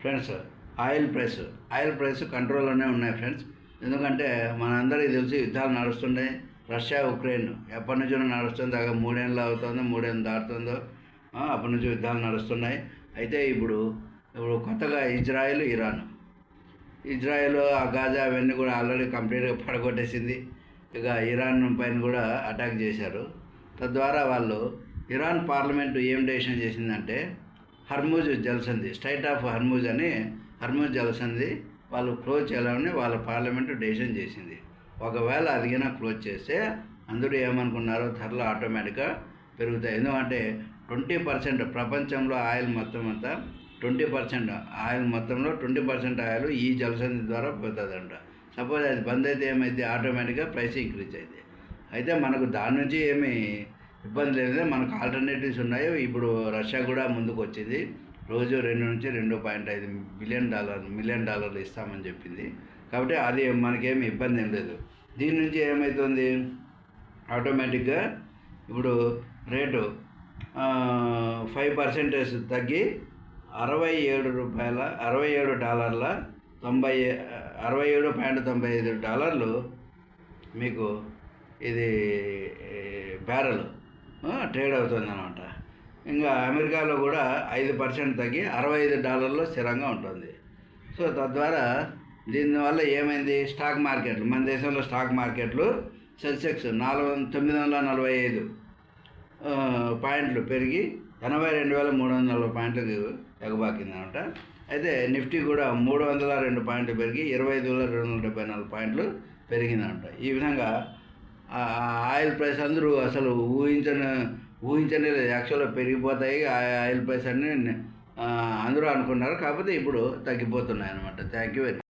Friends oil price oil price కంట్రోల్లోనే ఉన్నాయి friends ఎందుకంటే మనందరికీ తెలిసి యుద్ధాలు నడుస్తున్నాయి. రష్యా ఉక్రెయిన్ ఎప్పటి నుంచో నడుస్తుంది దాకా మూడేళ్ళు అవుతుందో మూడేళ్ళు దాటుతుందో అప్పటి నుంచి యుద్ధాలు నడుస్తున్నాయి. అయితే ఇప్పుడు ఇప్పుడు కొత్తగా ఇజ్రాయెల్ ఇరాన్. ఇజ్రాయెల్ ఆ గాజా అవన్నీ కూడా ఆల్రెడీ కంప్లీట్గా పడగొట్టేసింది. ఇక ఇరాన్ పైన కూడా అటాక్ చేశారు. తద్వారా వాళ్ళు ఇరాన్ పార్లమెంటు ఏం డెసిషన్ చేసిందంటే హర్మూజ్ జలసంధి స్టైట్ ఆఫ్ హర్మూజ్ అని హర్మూజ్ జలసంధి వాళ్ళు క్లోజ్ చేయాలని వాళ్ళ పార్లమెంటు డెసిషన్ చేసింది. ఒకవేళ అదిగినా క్లోజ్ చేస్తే అందరూ ఏమనుకున్నారో ధరలు ఆటోమేటిక్గా పెరుగుతాయి. ఎందుకంటే ట్వంటీ పర్సెంట్ ప్రపంచంలో ఆయిల్ మొత్తం అంతా ట్వంటీ పర్సెంట్ ఆయిల్ మొత్తంలో ట్వంటీ పర్సెంట్ ఆయిల్ ఈ జలసంధి ద్వారా పోతుందంట. సపోజ్ అది బంద్ అయితే ఏమైతే ఆటోమేటిక్గా ప్రైస్ ఇంక్రీజ్ అయింది అయితే మనకు దాని నుంచి ఏమీ ఇబ్బంది లేదు మనకు ఆల్టర్నేటివ్స్ ఉన్నాయి. ఇప్పుడు రష్యా కూడా ముందుకు వచ్చింది రోజు రెండు నుంచి రెండు పాయింట్ ఐదు బిలియన్ డాలర్ మిలియన్ డాలర్లు ఇస్తామని చెప్పింది. కాబట్టి అది మనకేమి ఇబ్బంది ఏం లేదు. దీని నుంచి ఏమవుతుంది ఆటోమేటిక్గా ఇప్పుడు రేటు ఫైవ్ పర్సెంటేజ్ తగ్గి అరవై ఏడు రూపాయల అరవై ఏడు డాలర్ల తొంభై అరవై ఏడు పాయింట్ తొంభై ఐదు డాలర్లు మీకు ఇది బ్యారెల్. ట్రేడ్ అవుతుంది అనమాట ఇంకా అమెరికాలో కూడా ఐదు పర్సెంట్ తగ్గి అరవై ఐదు డాలర్లు స్థిరంగా ఉంటుంది. సో తద్వారా దీనివల్ల ఏమైంది? స్టాక్ మార్కెట్లు. మన దేశంలో స్టాక్ మార్కెట్లు సెన్సెక్స్ నాలుగు తొమ్మిది వందల నలభై ఐదు పాయింట్లు పెరిగి ఎనభై రెండు వేల మూడు వందల నలభై పాయింట్లకు ఎగబాకింది అనమాట అయితే నిఫ్టీ కూడా మూడు వందల రెండు పాయింట్లు పెరిగి ఇరవై ఐదు వేల రెండు వందల డెబ్బై నాలుగు పాయింట్లు పెరిగిందనమాట ఈ విధంగా ఆయిల్ ప్రైస్ అందరూ అసలు ఊహించని ఊహించనే లేదు. యాక్చువల్గా పెరిగిపోతాయి. ఆ ఆయిల్ ప్రైస్ అన్నీ అందరూ అనుకున్నారు. కాకపోతే ఇప్పుడు తగ్గిపోతున్నాయి అనమాట థ్యాంక్ యూ వెరీ